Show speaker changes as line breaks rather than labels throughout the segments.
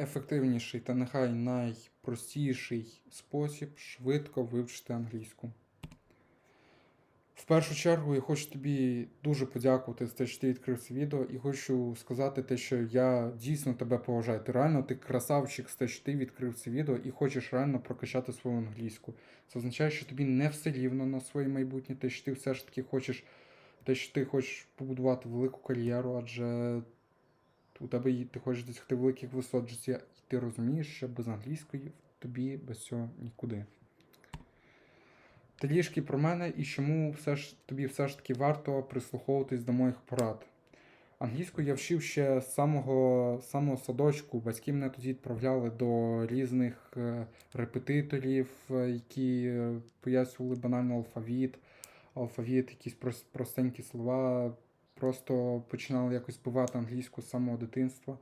найефективніший та нехай найпростіший спосіб швидко вивчити англійську. В першу чергу я хочу тобі дуже подякувати за те, що ти відкрив це відео, і хочу сказати те, що я дійсно тебе поважаю. Ти реально ти красавчик з те, що ти відкрив це відео і хочеш реально прокачати свою англійську. Це означає, що тобі не все рівно на своє майбутнє, те, що ти все ж таки хочеш, те, що ти хочеш побудувати велику кар'єру, адже у тебе ти хочеш досягти великих висот в житті, і ти розумієш, що без англійської тобі без цього нікуди. Трішки про мене і чому все ж тобі все ж таки варто прислуховуватись до моїх порад. Англійську я вчив ще з самого, самого садочку. Батьки мене тоді відправляли до різних е, репетиторів, е, які е, пояснювали банально алфавіт, алфавіт, якісь простенькі слова. Просто починали якось збивати англійську з самого дитинства.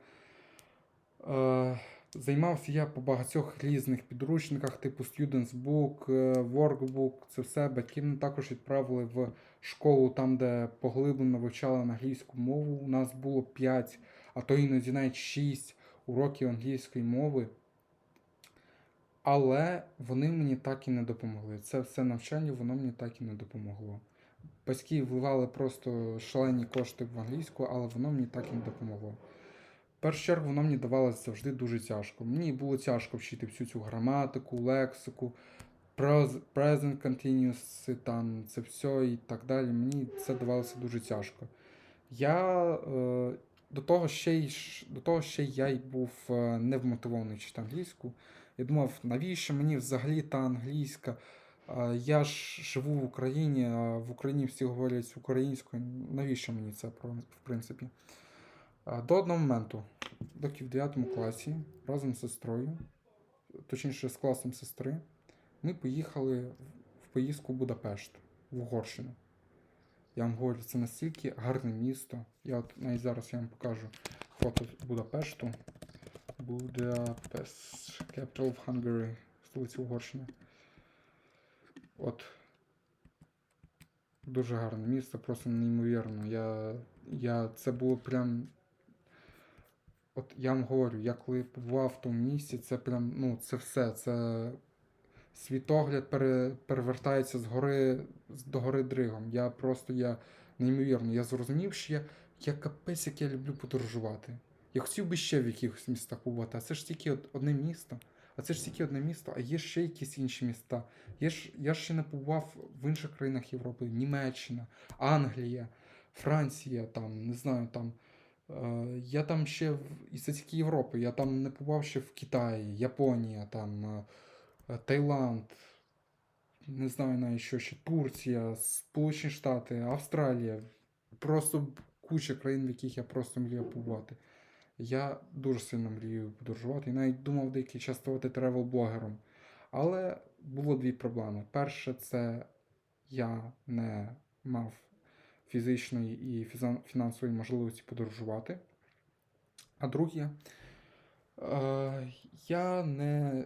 Е, Займався я по багатьох різних підручниках, типу Students Book, е, Workbook, це все. Батьки мене також відправили в школу, там, де поглиблено вивчали англійську мову. У нас було 5, а то іноді навіть 6 уроків англійської мови. Але вони мені так і не допомогли. Це все навчання, воно мені так і не допомогло. Батьки вливали просто шалені кошти в англійську, але воно мені так і не допомогло. В першу чергу воно мені давалося завжди дуже тяжко. Мені було тяжко вчити всю цю граматику, лексику, present continuous, там це все і так далі. Мені це давалося дуже тяжко. Я е, до того ще й до того ще я й був е, невмотивований вчити англійську. Я думав, навіщо мені взагалі та англійська? Я ж живу в Україні, а в Україні всі говорять українською. Навіщо мені це в принципі? До одного моменту, доки в 9 класі разом з сестрою, точніше з класом сестри, ми поїхали в поїздку в Будапешт, в Угорщину. Я вам говорю, це настільки гарне місто. Я от навіть зараз я вам покажу фото Будапешту. Будапешт, capital of Hungary, столиця Угорщини. От. Дуже гарне місто, просто неймовірно. Я, я, це було прям. От я вам говорю, я коли побував в тому місці, це прям, ну, це все. Це світогляд пере, перевертається з гори до гори дригом. Я просто я неймовірно. Я зрозумів, що я, я капець, як я люблю подорожувати. Я хотів би ще в якихось містах побувати, а це ж тільки од- одне місто. А це ж тільки одне місто, а є ще якісь інші міста. Є ж, я ще не побував в інших країнах Європи, Німеччина, Англія, Франція, там, не знаю, там. Е, я там ще в і це тільки Європи. Я там не побував ще в Китаї, Японія, там, е, е, Таїланд, не знаю навіть що ще, Турція, Сполучені Штати, Австралія. Просто куча країн, в яких я просто мріяв побувати. Я дуже сильно мрію подорожувати і навіть думав деякий час ставати тревел-блогером. Але було дві проблеми. Перше, це я не мав фізичної і фінансової можливості подорожувати. А друге, е, я не,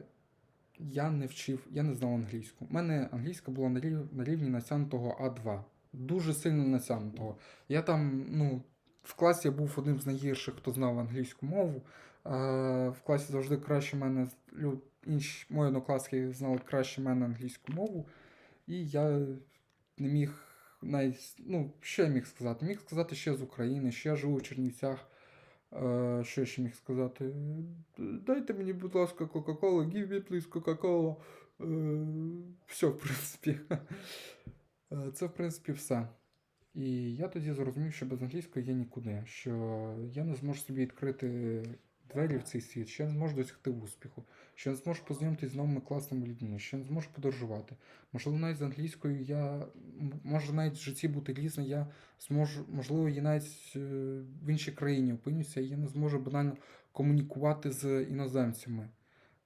я не вчив, я не знав англійську. У мене англійська була на рівні, на рівні натягнутого А2. Дуже сильно натягнутого. Я там, ну, в класі я був одним з найгірших, хто знав англійську мову. В класі завжди краще мене інші мої однокласники знали краще мене англійську мову. І я не міг навіть, ну, що я міг сказати? Міг сказати, я з України, що я живу в Чернівцях. Що я ще міг сказати? Дайте мені, будь ласка, Кока-Колу, give me please Coca-Cola. Е, все, в принципі. Е, Це, в принципі, все. І я тоді зрозумів, що без англійської є нікуди, що я не зможу собі відкрити двері в цей світ, що я не зможу досягти успіху, що я не зможу познайомитися з новими класними людьми, що я не зможу подорожувати. Можливо, навіть з англійською я може навіть в житті бути різне, я зможу, можливо, я навіть е, в іншій країні опинюся, і я не зможу банально комунікувати з іноземцями.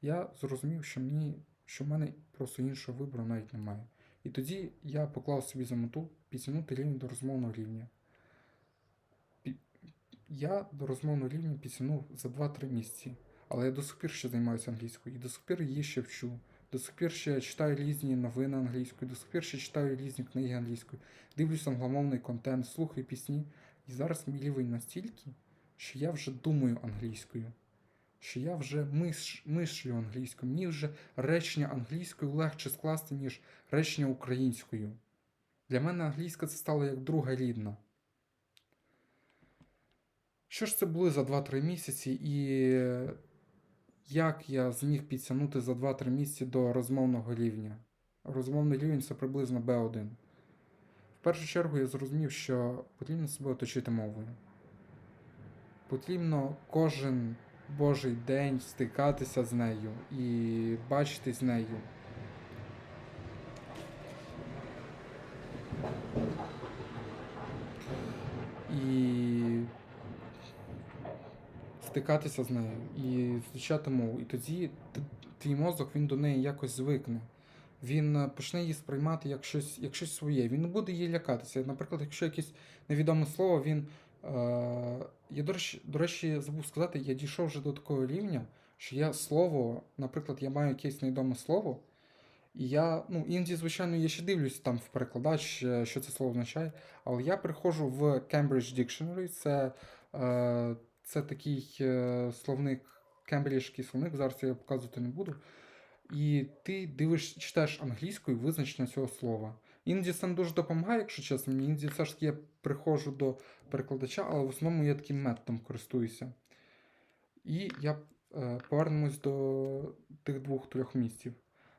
Я зрозумів, що мені, що в мене просто іншого вибору навіть немає. І тоді я поклав собі за мету підтягнути рівень до розмовного рівня. Я до розмовного рівня підтягнув за 2-3 місяці. Але я до сих пір ще займаюся англійською, і до сих пір її ще вчу. До сих пір ще читаю різні новини англійською, до сих пір ще читаю різні книги англійською, дивлюсь англомовний контент, слухаю пісні. І зараз мій рівень настільки, що я вже думаю англійською. Що я вже миш, мишлю англійською. Мені вже речення англійською легше скласти, ніж речення українською. Для мене англійська це стало як друга рідна. Що ж це були за 2-3 місяці, і як я зміг підтягнути за 2-3 місяці до розмовного рівня? Розмовний рівень це приблизно B1. В першу чергу я зрозумів, що потрібно себе оточити мовою. Потрібно кожен божий день стикатися з нею і бачити з нею. І стикатися з нею і звучати мову. І тоді твій мозок він до неї якось звикне. Він е, почне її сприймати як щось, як щось своє. Він не буде її лякатися. Наприклад, якщо якесь невідоме слово, він. Е, я, до речі, до речі, забув сказати, я дійшов вже до такого рівня, що я слово, наприклад, я маю якесь невідоме слово, і я, ну, іноді, звичайно, я ще дивлюсь там в перекладач, е, що це слово означає, але я приходжу в Cambridge Dictionary, це, е, це такий словник, кембриджський словник, зараз я показувати не буду. І ти дивиш, читаєш англійською визначення цього слова. Іноді це не дуже допомагає, якщо чесно. Мені іноді все ж таки приходжу до перекладача, але в основному я таким методом користуюся. І я е, повернемось до тих двох-трьох місців.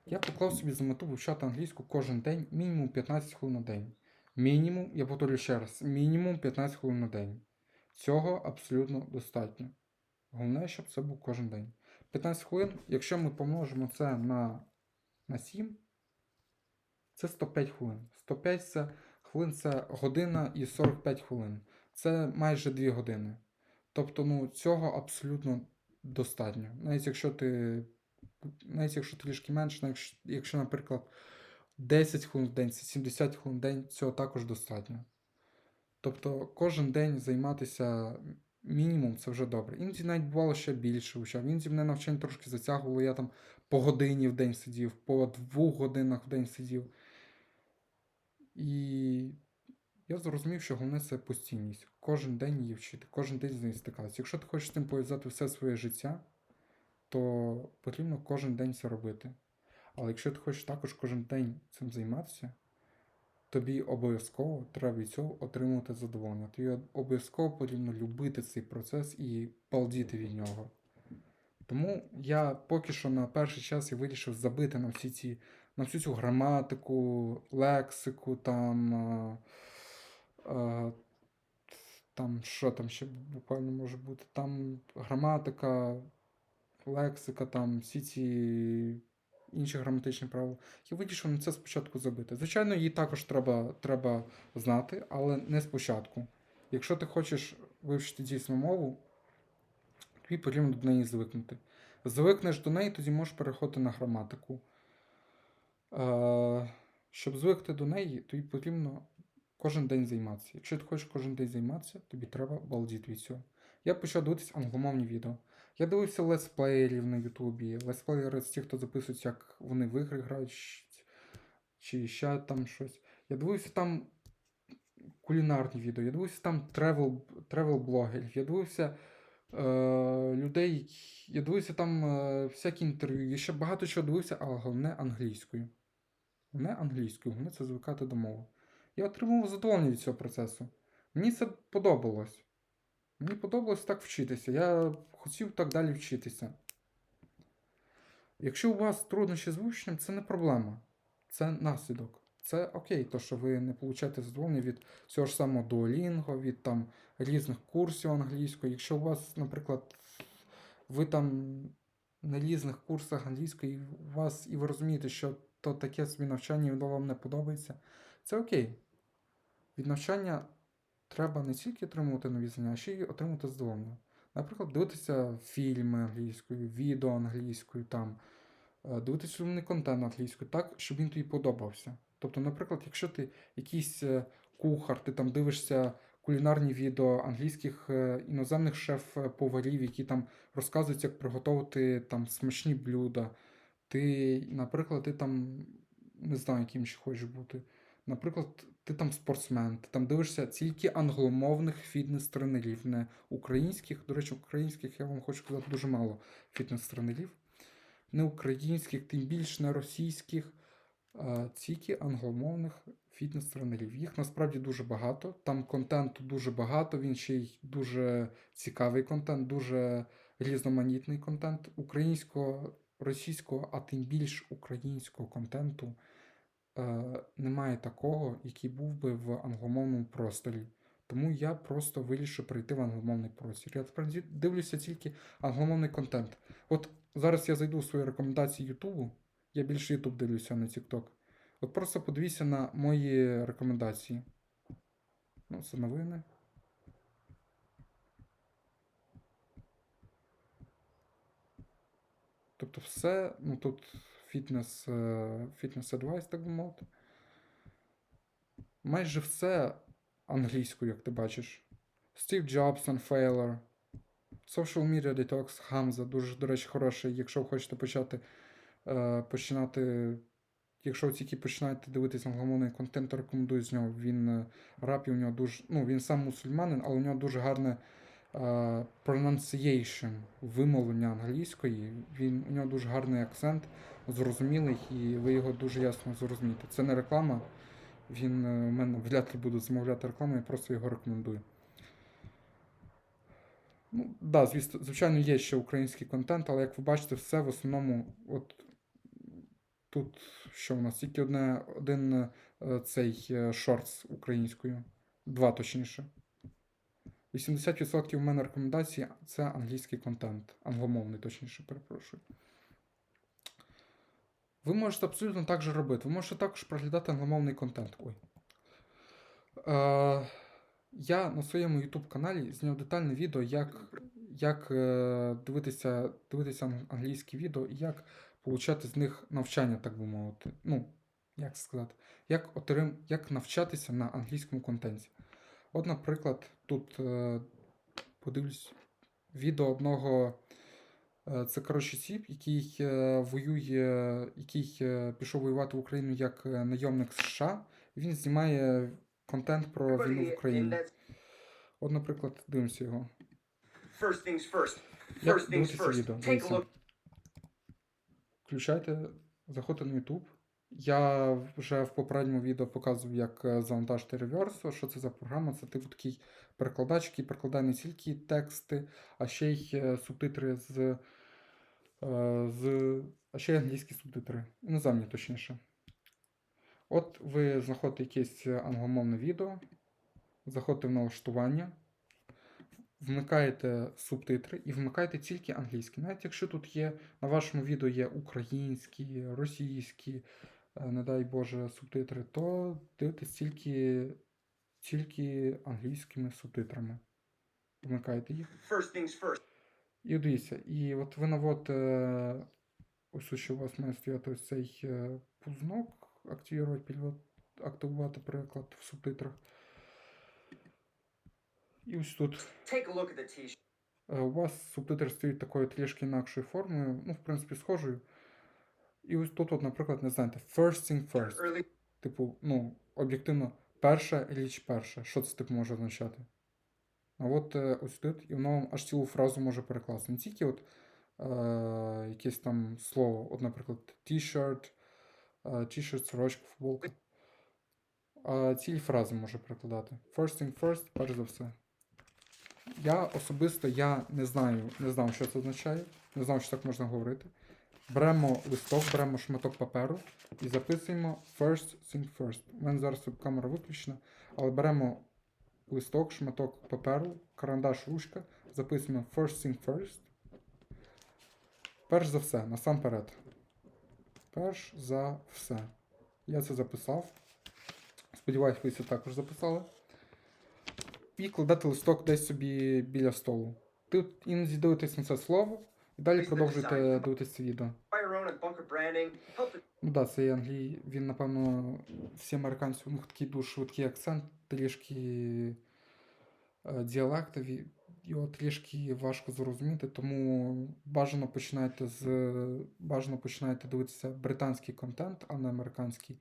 Я поклав собі за мету вивчати англійську кожен день, мінімум 15 хвилин на день. Мінімум, я повторюю ще раз, мінімум 15 хвилин на день. Цього абсолютно достатньо. Головне, щоб це був кожен день. 15 хвилин, якщо ми помножимо це на, на 7, це 105 хвилин. 105 це хвилин це година і 45 хвилин. Це майже 2 години. Тобто, ну, цього абсолютно достатньо. Навіть якщо ти. Навіть якщо трішки менше, якщо, наприклад, 10 хвилин в день, це 70 хвилин в день, цього також достатньо. Тобто кожен день займатися мінімум це вже добре. Іноді навіть бувало ще більше вивчав. Іноді мене навчання трошки затягувало, я там по годині в день сидів, по двох годинах в день сидів. І я зрозумів, що головне це постійність. Кожен день її вчити, кожен день з нею стикатися. Якщо ти хочеш з цим пов'язати все своє життя, то потрібно кожен день це робити. Але якщо ти хочеш також кожен день цим займатися, тобі обов'язково треба від цього отримувати задоволення. Тобі обов'язково потрібно любити цей процес і балдіти від нього. Тому я поки що на перший час я вирішив забити на всі ці, на всю цю граматику, лексику, там, е, е, там що там ще буквально може бути, там граматика, лексика, там всі ці інші граматичні правила. Я вирішив на це спочатку забити. Звичайно, її також треба, треба знати, але не спочатку. Якщо ти хочеш вивчити дійсно мову, тобі потрібно до неї звикнути. Звикнеш до неї, тоді можеш переходити на граматику. Е, щоб звикти до неї, тобі потрібно кожен день займатися. Якщо ти хочеш кожен день займатися, тобі треба балдіти від цього. Я почав дивитися англомовні відео. Я дивився летсплеєрів на Ютубі. Летсплеєри це ті, хто записують, як вони в ігри грають, чи ще там щось. Я дивився там кулінарні відео, я дивився там тревел, тревел блогерів, я дивився е, людей, я дивився там е, всякі інтерв'ю, я ще багато чого дивився, але головне англійською. Головне англійською, головне це звикати до мови. Я отримував задоволення від цього процесу. Мені це подобалось. Мені подобалось так вчитися. Я хотів так далі вчитися. Якщо у вас труднощі з вивченням, це не проблема. Це наслідок. Це окей, то що ви не получаєте задоволення від цього ж самого Duolingo, від там різних курсів англійської. Якщо у вас, наприклад, ви там на різних курсах англійської, у вас, і ви розумієте, що то таке собі навчання воно вам не подобається, це окей. Від навчання треба не тільки отримувати нові знання, а ще й отримати задоволення. Наприклад, дивитися фільми англійською, відео англійською, там, е, дивитися умний контент англійською, так, щоб він тобі подобався. Тобто, наприклад, якщо ти якийсь е, кухар, ти там дивишся кулінарні відео англійських е, іноземних шеф-поварів, які там розказують, як приготувати там смачні блюда. Ти, наприклад, ти там не знаю, яким ще хочеш бути. Наприклад, ти там спортсмен, ти там дивишся тільки англомовних фітнес-тренерів, не українських. До речі, українських я вам хочу сказати дуже мало фітнес-тренерів. Не українських, тим більше не російських, а тільки англомовних фітнес-тренерів. Їх насправді дуже багато. Там контенту дуже багато, він ще й дуже цікавий контент, дуже різноманітний контент українського, російського, а тим більш українського контенту е, немає такого, який був би в англомовному просторі. Тому я просто вирішив перейти в англомовний простір. Я тепер дивлюся тільки англомовний контент. От зараз я зайду у свої рекомендації Ютубу. Я більше Ютуб дивлюся, а не TikTok. От просто подивіться на мої рекомендації. Ну, це новини. Тобто все, ну тут фітнес, е, фітнес адвайс, так би мовити. Майже все англійською, як ти бачиш. Стів Джобс, Unfailer, Social Media Detox, Хамза, дуже, до речі, хороший, якщо ви хочете почати е, починати. Якщо ви тільки починаєте дивитися англомовний контент, то рекомендую з нього. Він е, рап, у нього дуже. Ну, він сам мусульманин, але у нього дуже гарне pronunciation, вимовлення англійської. Він, у нього дуже гарний акцент, зрозумілий, і ви його дуже ясно зрозумієте. Це не реклама. Він е, у мене вряд ли буде замовляти рекламу, я просто його рекомендую. Ну, да, звісно, звичайно, є ще український контент, але як ви бачите, все в основному, от тут що у нас? Тільки одне, один е, цей е, шортс українською. Два точніше. 80% у мене рекомендацій це англійський контент. Англомовний, точніше, перепрошую. Ви можете абсолютно так же робити. Ви можете також проглядати англомовний контент. Ой. Е, я на своєму YouTube каналі зняв детальне відео, як, як е, дивитися, дивитися англійські відео і як получати з них навчання, так би мовити. Ну, як сказати, як, отрим, як навчатися на англійському контенті. От, наприклад, тут е, подивлюсь відео одного. е, Це коротше тіп, який е, воює, який пішов воювати в Україну як найомник США. Він знімає контент про війну в Україні. От, наприклад, дивимося його.
First things first. First things first.
Включайте, заходьте на YouTube. Я вже в попередньому відео показував, як е, завантажити реверсо. Що це за програма? Це типу такий перекладач, який перекладає не тільки тексти, а ще й е, субтитри з. е, з а ще й англійські субтитри. Іноземні, точніше. От ви знаходите якесь англомовне відео, заходите в налаштування, вмикаєте субтитри і вмикаєте тільки англійські. Навіть якщо тут є на вашому відео є українські, російські, не дай Боже, субтитри, то дивитесь тільки, тільки англійськими субтитрами. Вмикаєте їх.
First things first.
І дивіться, і от ви наводите ось ось що у вас має стояти ось цей е, пузнок, активувати, активувати переклад в субтитрах. І ось тут
Take a look at the.
Е, У вас субтитри стоять такою трішки інакшою формою, ну, в принципі, схожою. І ось тут, от, наприклад, не знаєте, first thing first. Типу, ну, об'єктивно, перша річ перша. Що це типу може означати? А от е, ось тут, і воно вам аж цілу фразу може перекласти. Не тільки от е, якесь там слово, от, наприклад, t-shirt, е, t-shirt, сорочка, футболка. А цілі фрази може перекладати. First thing first, перш за все. Я особисто я не знаю, не знав, що це означає. Не знав, що так можна говорити. Беремо листок, беремо шматок паперу і записуємо first thing first. У мене зараз камера виключена, але беремо листок, шматок паперу, карандаш, ручка, записуємо first thing first. Перш за все, насамперед. Перш за все. Я це записав. Сподіваюсь, ви це також записали. І кладете листок десь собі біля столу. Тут іноді дивитесь на це слово, і далі продовжуєте дивитися це відео. Ну да, це є Англій. Він, напевно, всі американці, у них такий дуже швидкий акцент, трішки е, діалектові. Його трішки важко зрозуміти, тому бажано починайте з бажано починайте дивитися британський контент, а не американський.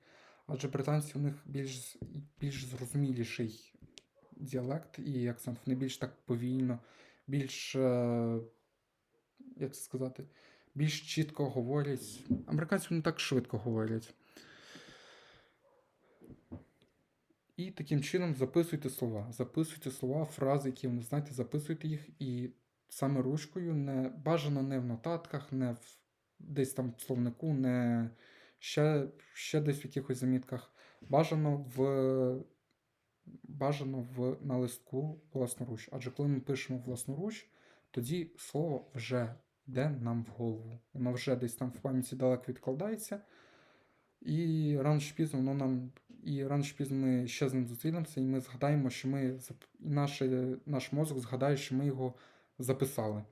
Адже британці у них більш, більш зрозуміліший діалект і акцент. Вони більш так повільно, більш, е, як це сказати, більш чітко говорять. Американці не так швидко говорять. І таким чином записуйте слова. Записуйте слова, фрази, які ви не знаєте, записуйте їх і саме ручкою, не бажано не в нотатках, не в десь там в словнику, не ще, ще десь в якихось замітках. Бажано в бажано в на листку власноруч. Адже коли ми пишемо власноруч, тоді слово вже йде нам в голову. Воно вже десь там в пам'яті далеко відкладається. І рано чи пізно воно нам. І рано чи пізно ми ще з ним зустрінемося, і ми згадаємо, що ми наш, наш мозок згадає, що ми його записали.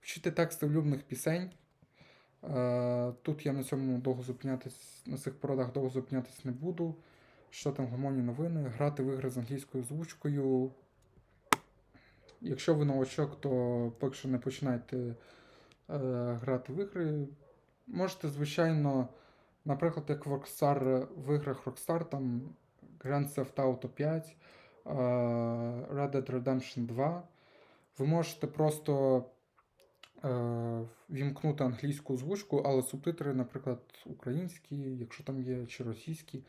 Вчити тексти улюблених пісень. Е, Тут я на цьому довго зупинятись, на цих породах довго зупинятись не буду. Що там гомоні новини, грати в ігри з англійською озвучкою. Якщо ви новачок, то поки що не починайте грати в ігри. Можете, звичайно, наприклад, як в Rockstar в іграх Rockstar, там Grand Theft Auto 5, е, Red Dead Redemption 2. Ви можете просто е, вімкнути англійську озвучку, але субтитри, наприклад, українські, якщо там є, чи російські,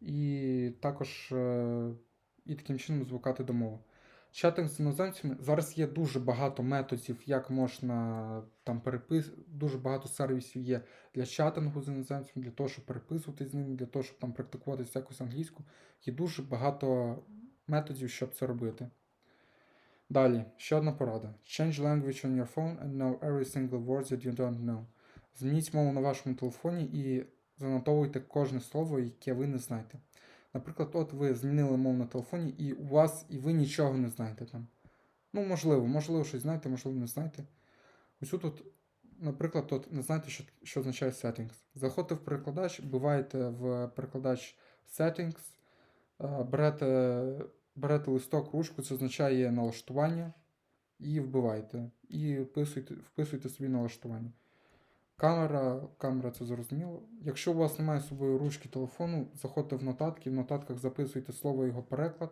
і також е, і таким чином звикати до мови. Чатинг з іноземцями зараз є дуже багато методів, як можна там перепис... Дуже багато сервісів є для чатингу з іноземцями, для того, щоб переписувати з ними, для того, щоб там практикуватися якусь англійську. Є дуже багато методів, щоб це робити. Далі, ще одна порада. Change language on your phone and know every single word that you don't know. Змініть мову на вашому телефоні і занотовуйте кожне слово, яке ви не знаєте. Наприклад, от ви змінили мову на телефоні, і у вас і ви нічого не знаєте там. Ну, можливо, можливо, щось знаєте, можливо, не знаєте. Ось тут, наприклад, от не знаєте, що, що означає settings. Заходьте в перекладач, вбиваєте в перекладач settings, е, берете, берете листок, ручку, це означає налаштування, і вбиваєте. І вписуйте, вписуйте собі налаштування. Камера, камера це зрозуміло. Якщо у вас немає з собою ручки телефону, заходьте в нотатки, в нотатках записуйте слово його переклад.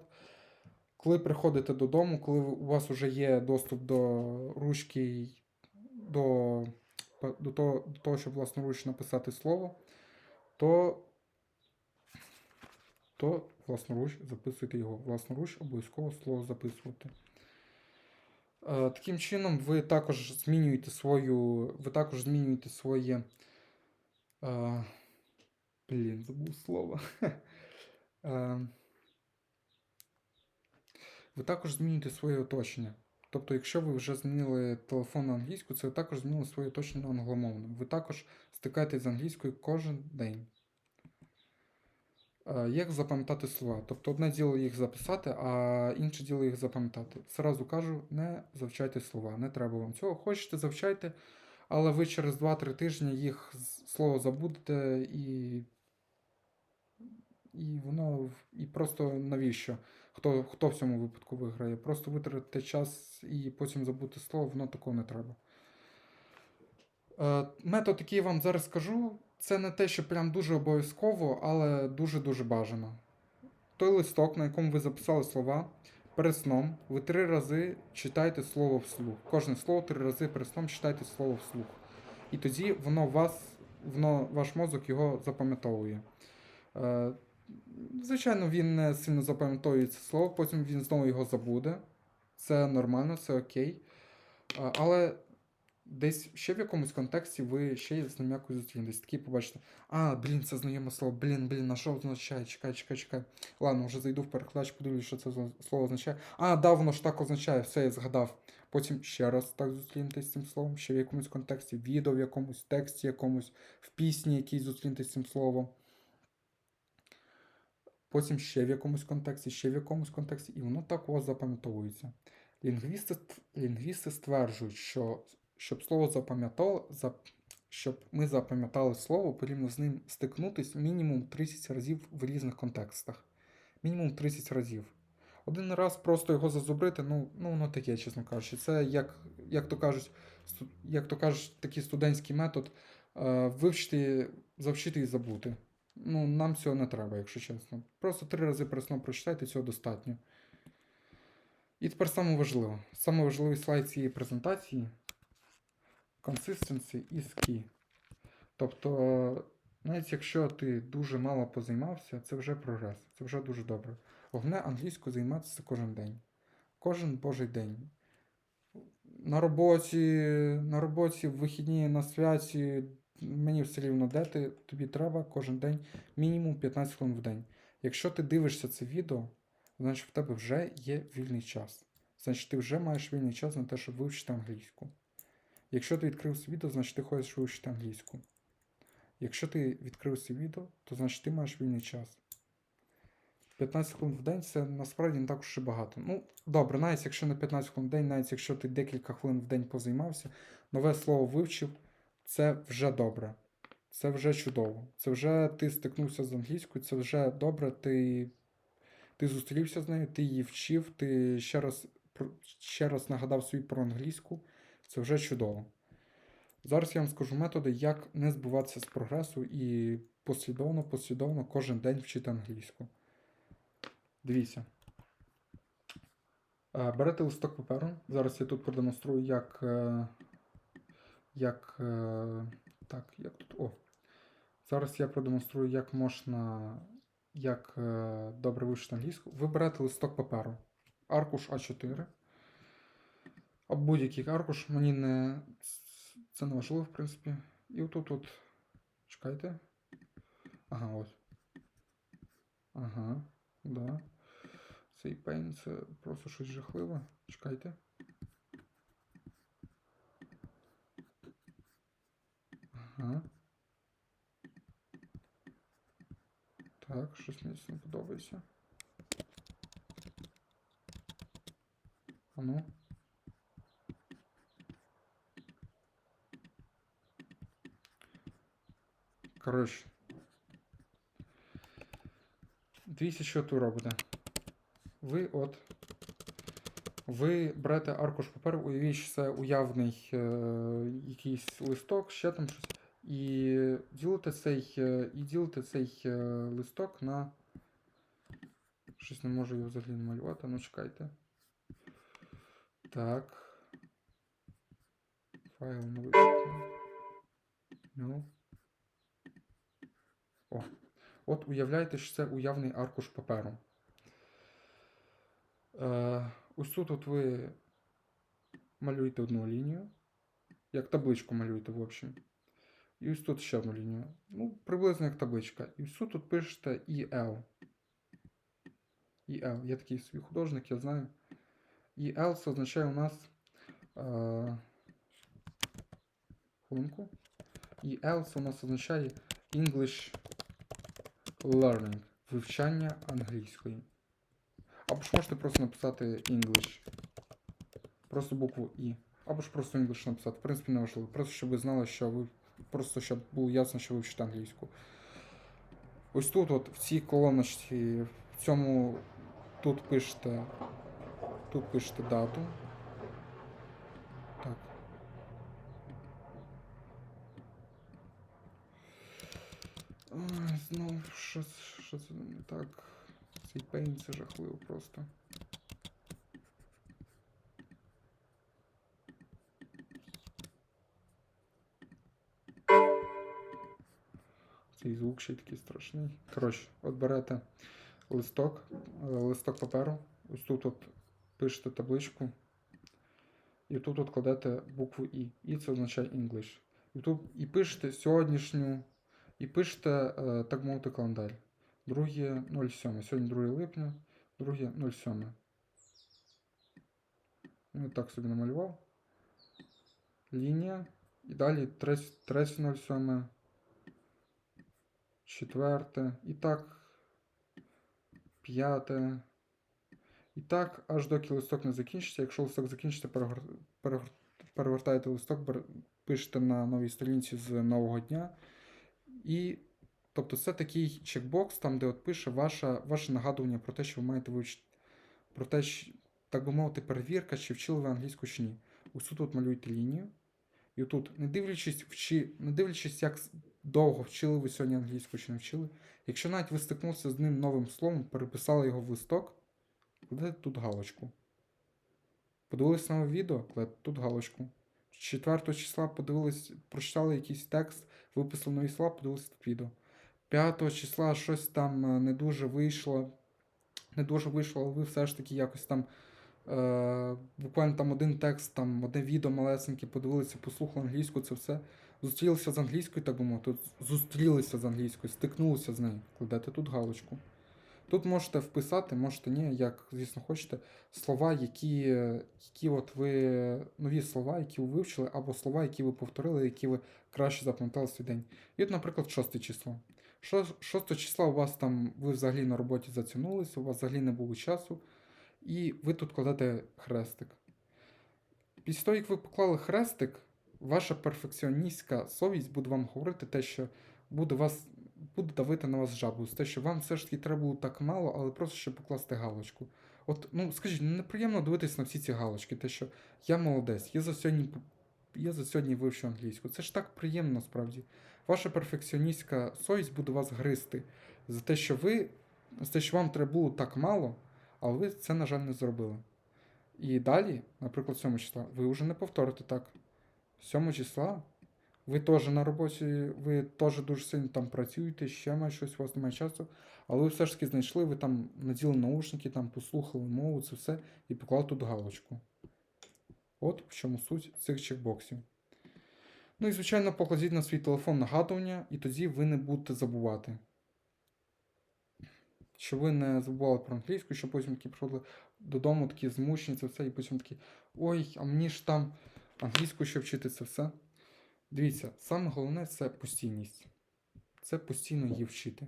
Коли приходите додому, коли у вас вже є доступ до ручки, до, до, того, до того, щоб власноруч написати слово, то, то власноруч записуйте його. Власноруч обов'язково слово записувати. Е, Таким чином, ви також змінюєте свою. Ви також змінюєте своє. Е, блін, забув слово. Е, ви також змінюєте своє оточення. Тобто, якщо ви вже змінили телефон на англійську, це ви також змінили своє оточення англомовне. Ви також стикаєтесь з англійською кожен день. Е, Як запам'ятати слова? Тобто одне діло їх записати, а інше діло їх запам'ятати. Зразу кажу, не завчайте слова, не треба вам цього. Хочете, завчайте, але ви через 2-3 тижні їх слово забудете і. І воно. І просто навіщо? Хто, хто в цьому випадку виграє? Просто витратите час і потім забути слово, воно такого не треба. Е, метод, який я вам зараз скажу, це не те, що прям дуже обов'язково, але дуже-дуже бажано. Той листок, на якому ви записали слова, перед сном ви три рази читайте слово вслух. Кожне слово три рази перед сном читайте слово вслух. І тоді воно вас, воно, ваш мозок його запам'ятовує. Е, звичайно, він не сильно запам'ятовує це слово, потім він знову його забуде. Це нормально, це окей. Е, але десь ще в якомусь контексті ви ще з ним якось зустрінетесь. Такий побачите, а, блін, це знайоме слово, блін, блін, на що означає? Чекай, чекай, чекай. Ладно, вже зайду в перекладач, подивлюсь, що це слово означає. А, да, воно ж так означає, все, я згадав. Потім ще раз так зустрінетесь з цим словом, ще в якомусь контексті, відео в якомусь, тексті якомусь, в пісні якійсь зустрінетесь з цим словом. Потім ще в якомусь контексті, ще в якомусь контексті, і воно так у вас запам'ятовується. Лінгвісти, лінгвісти стверджують, що щоб слово запам'ятало, зап... щоб ми запам'ятали слово, потрібно з ним стикнутись мінімум 30 разів в різних контекстах. Мінімум 30 разів. Один раз просто його зазубрити, ну, ну воно таке, чесно кажучи. Це як, як то кажуть, як то кажуть, такий студентський метод е, вивчити, завчити і забути. Ну, нам цього не треба, якщо чесно. Просто три рази пересно прочитайте, цього достатньо. І тепер саме важливе. Саме важливий слайд цієї презентації Consistency is key. Тобто, навіть якщо ти дуже мало позаймався, це вже прогрес, це вже дуже добре. Головне англійською займатися кожен день. Кожен божий день. На роботі, на роботі, в вихідні, на святі, мені все рівно, де ти, тобі треба кожен день мінімум 15 хвилин в день. Якщо ти дивишся це відео, значить в тебе вже є вільний час. Значить, ти вже маєш вільний час на те, щоб вивчити англійську. Якщо ти відкрив відео, значить ти хочеш вивчити англійську. Якщо ти відкрив відео, то значить ти маєш вільний час. 15 хвилин в день це насправді не так уж і багато. Ну, добре, навіть якщо не 15 хвилин в день, навіть якщо ти декілька хвилин в день позаймався, нове слово вивчив, це вже добре. Це вже чудово. Це вже ти стикнувся з англійською, це вже добре, ти, ти зустрівся з нею, ти її вчив, ти ще раз, ще раз нагадав собі про англійську. Це вже чудово. Зараз я вам скажу методи, як не збиватися з прогресу і послідовно, послідовно кожен день вчити англійську. Дивіться. Е, Берете листок паперу. Зараз я тут продемонструю, як. е, Як. е, Так, як тут. О. Зараз я продемонструю, як можна. Як добре вивчити англійську. Ви берете листок паперу. Аркуш А4. Або будь-який аркуш. Мені не. Це не важливо, в принципі. І отут от. Чекайте. Ага, ось. Ага, да. Цей пейн це просто щось жахливе. Чекайте. Ага. Так, щось мені не подобається. А Коротше. Дивіться, що тут робите. Ви от. Ви берете аркуш паперу, уявіть, що це уявний е, якийсь листок, ще там щось. І ділите цей, е, і ділите цей е, листок на. Щось не можу його взагалі намалювати, ну чекайте. Так. Файл не випустимо. Ну. О. От уявляйте, що це уявний аркуш паперу. Е, ось тут от ви малюєте одну лінію. Як табличку малюєте, в общем. І ось тут ще одну лінію. Ну, приблизно як табличка. І ось тут пишете EL. EL. Я такий свій художник, я знаю. EL це означає у нас. Е, хвилинку. EL це у нас означає English Learning. Вивчання англійської. Або ж можете просто написати English. Просто букву І. Або ж просто English написати. В принципі, не важливо. Просто щоб ви знали, що ви. Просто щоб було ясно, що ви вчите англійську. Ось тут, от, в цій колоночці, в цьому тут пишете. Тут пишете дату. Так. Ой, знов що, що не так. Цей пейн це жахливо просто. Цей звук ще такий страшний. Коротше, от берете листок, е, листок паперу, ось тут от пишете табличку, і тут от кладете букву І. І це означає English. І тут і пишете сьогоднішню, і пишете, е, так мовити, календар. 2.07. Сьогодні 2 липня, 2.07. Ну, так собі намалював. Лінія. І далі 3.07. Четверте. І так. П'яте. І так, аж доки листок не закінчиться. Якщо листок закінчиться, перегор... перегор... перевертаєте листок, пишете на новій сторінці з нового дня. І Тобто це такий чекбокс, там, де от пише ваша, ваше нагадування про те, що ви маєте вивчити, про те, що, так би мовити, перевірка, чи вчили ви англійську чи ні. Ось тут малюєте лінію. І отут, не дивлячись, вчи, не дивлячись, як, довго вчили ви сьогодні англійську чи не вчили. Якщо навіть ви стикнулися з ним новим словом, переписали його в листок, кладете тут галочку. Подивились нове відео, кладете тут галочку. 4 числа подивились, прочитали якийсь текст, виписали нові слова, подивилися тут відео. 5 числа щось там е, не дуже вийшло. Не дуже вийшло, але ви все ж таки якось там. Е, буквально там один текст, там одне відео малесеньке, подивилися, послухали англійську, це все. Зустрілися з англійською, так би мовити. Зустрілися з англійською, стикнулися з нею. Кладете тут галочку. Тут можете вписати, можете ні, як, звісно, хочете, слова, які, які от ви, нові слова, які ви вивчили, або слова, які ви повторили, які ви краще запам'ятали свій день. І от, наприклад, шосте число. Шо- Шосте числа у вас там, ви взагалі на роботі затягнулися, у вас взагалі не було часу, і ви тут кладете хрестик. Після того, як ви поклали хрестик, ваша перфекціоністська совість буде вам говорити те, що буде вас буде давити на вас жабу, з те, що вам все ж таки треба було так мало, але просто щоб покласти галочку. От, ну скажіть, ну неприємно дивитися на всі ці галочки, те, що я молодець, я за сьогодні я за сьогодні вивчу англійську. Це ж так приємно насправді. Ваша перфекціоністська совість буде вас гризти за те, що ви, за те, що вам треба було так мало, але ви це, на жаль, не зробили. І далі, наприклад, 7 числа, ви вже не повторите так. 7 числа ви теж на роботі, ви теж дуже сильно там працюєте, ще має щось, у вас немає часу, але ви все ж таки знайшли, ви там наділи наушники, там послухали мову, це все, і поклали тут галочку. От в чому суть цих чекбоксів. Ну і, звичайно, покладіть на свій телефон нагадування, і тоді ви не будете забувати. Щоб ви не забували про англійську, щоб потім такі приходили додому, такі змушені, це все, і потім такі, ой, а мені ж там англійську ще вчити це все. Дивіться, саме головне це постійність. Це постійно її вчити.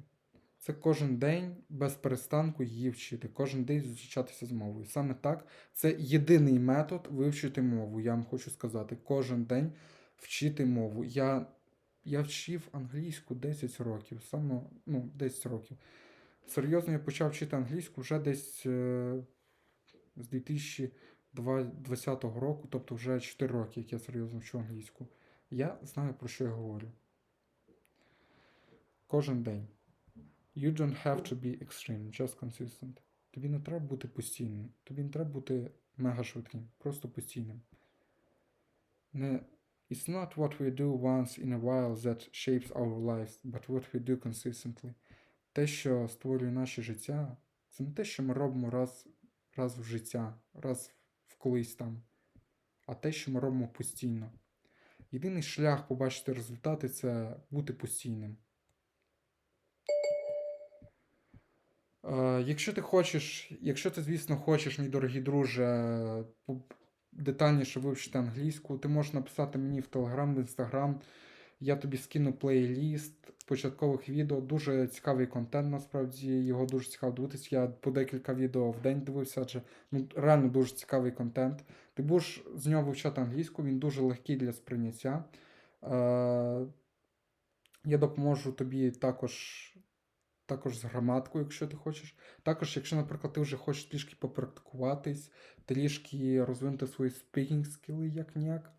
Це кожен день без перестанку її вчити, кожен день зустрічатися з мовою. Саме так, це єдиний метод вивчити мову. Я вам хочу сказати, кожен день вчити мову. Я, я вчив англійську 10 років, саме ну, 10 років. Серйозно, я почав вчити англійську вже десь е, з 2020 року, тобто вже 4 роки, як я серйозно вчу англійську. Я знаю, про що я говорю. Кожен день. You don't have to be extreme, just consistent. Тобі не треба бути постійним. Тобі не треба бути мега швидким, просто постійним. Не It's not what we do once in a while that shapes our lives, but what we do consistently. Те, що створює наше життя, це не те, що ми робимо раз, раз в життя, раз в колись там, а те, що ми робимо постійно. Єдиний шлях побачити результати це бути постійним. Е, якщо ти хочеш, якщо ти, звісно, хочеш, мій дорогий друже, детальніше вивчити англійську, ти можеш написати мені в Телеграм, в Інстаграм. Я тобі скину плейліст початкових відео. Дуже цікавий контент, насправді. Його дуже цікаво дивитися. Я по декілька відео в день дивився, адже ну, реально дуже цікавий контент. Ти будеш з нього вивчати англійську, він дуже легкий для сприйняття. Е, я допоможу тобі також, також з граматкою, якщо ти хочеш. Також, якщо, наприклад, ти вже хочеш трішки попрактикуватись, трішки розвинути свої speaking скіли як ніяк,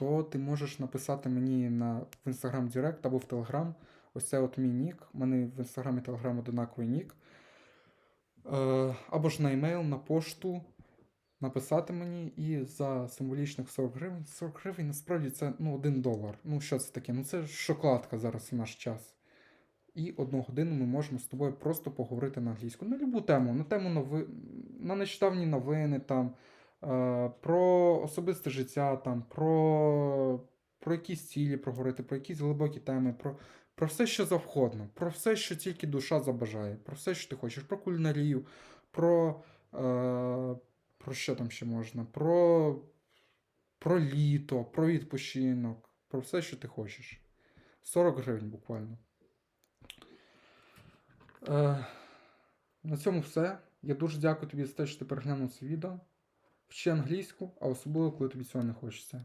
то ти можеш написати мені на, в Instagram Direct або в Telegram. Ось це от мій нік. У мене в Instagram і Telegram одинаковий нік. Е, або ж на емейл, на пошту написати мені і за символічних 40 гривень. 40 гривень насправді це ну, 1 долар. Ну, що це таке? Ну це шоколадка зараз у наш час. І одну годину ми можемо з тобою просто поговорити на англійську. На любу тему, на тему нови... на нещодавні новини, там, про особисте життя, там, про... про якісь цілі проговорити, про якісь глибокі теми, про, про все, що завгодно, про все, що тільки душа забажає, про все, що ти хочеш, про кулінарію, про. Е, про що там ще можна? Про, про літо, про відпочинок, про все, що ти хочеш. 40 гривень буквально. Е, на цьому все. Я дуже дякую тобі за те, що ти переглянув це відео. Вчи англійську, а особливо, коли тобі цього не хочеться.